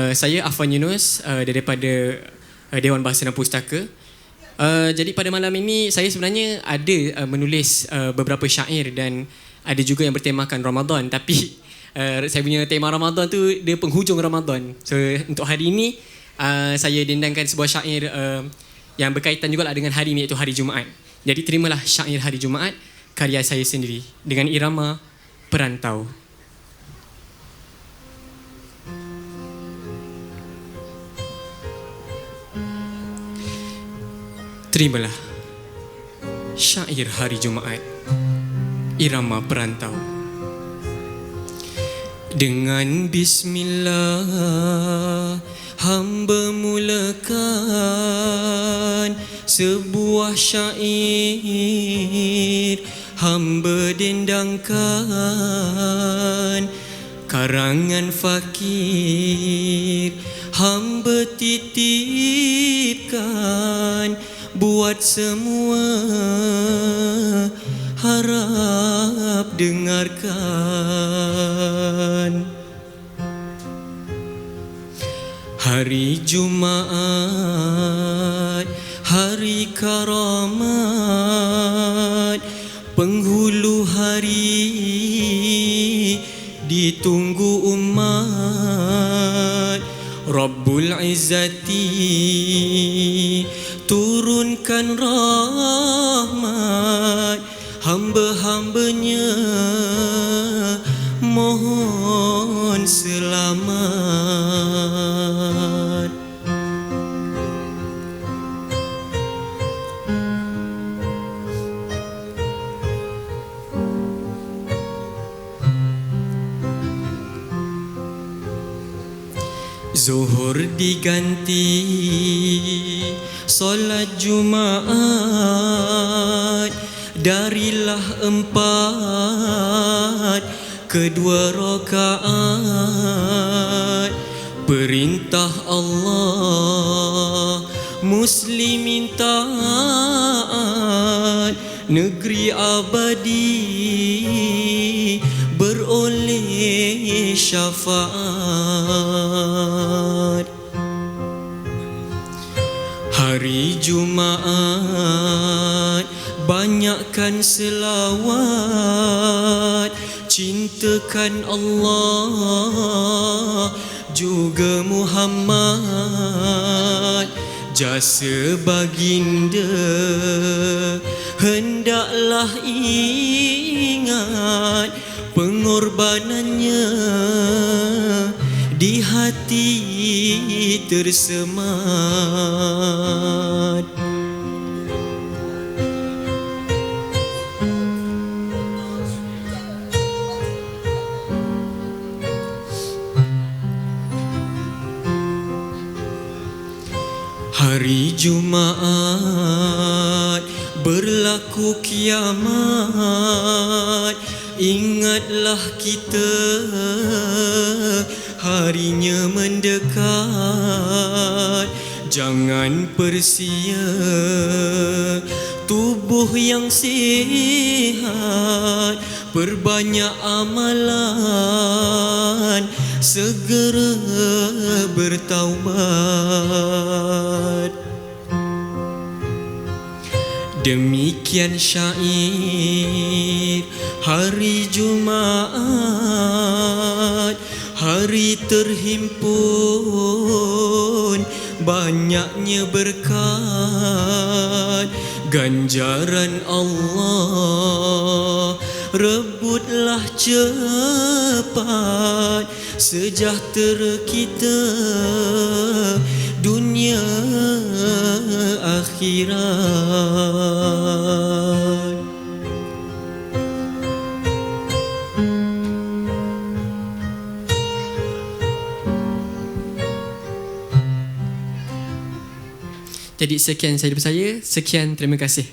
Uh, saya Afan Yunus uh, daripada uh, Dewan Bahasa dan Pustaka. Uh, jadi pada malam ini saya sebenarnya ada uh, menulis uh, beberapa syair dan ada juga yang bertemakan Ramadan tapi uh, saya punya tema Ramadan tu dia penghujung Ramadan. So untuk hari ini uh, saya dendangkan sebuah syair uh, yang berkaitan juga dengan hari ini iaitu hari Jumaat. Jadi terimalah syair hari Jumaat karya saya sendiri dengan irama Perantau. Terimalah syair hari Jumaat irama perantau. Dengan bismillah hamba mulakan sebuah syair. Hamba dendangkan karangan fakir. Hamba titipkan buat semua. Harap dengarkan. Hari Jumaat Hari karamat. Penghulu hari Ditunggu Rabbul Izzati Turunkan rahmat Hamba-hambanya Zuhur diganti Solat Jumaat Darilah empat Kedua rakaat. Perintah Allah Muslimin taat Negeri abadi Beroleh syafaat Hari Jumaat Banyakkan selawat. Cintakan Allah. Juga Muhammad. Jasa baginda. Hendaklah ingat Pengorbanannya. Di hati tersemat. Hari Jumaat berlaku kiamat. Ingatlah kita harinya mendekat Jangan persia tubuh yang sihat Perbanyak amalan segera bertaubat. Demikian syair hari Jumaat Hari terhimpun banyaknya berkat. Ganjaran Allah rebutlah cepat. Sejahtera kita dunia akhirat Jadi sekian saya dari saya. Sekian terima kasih.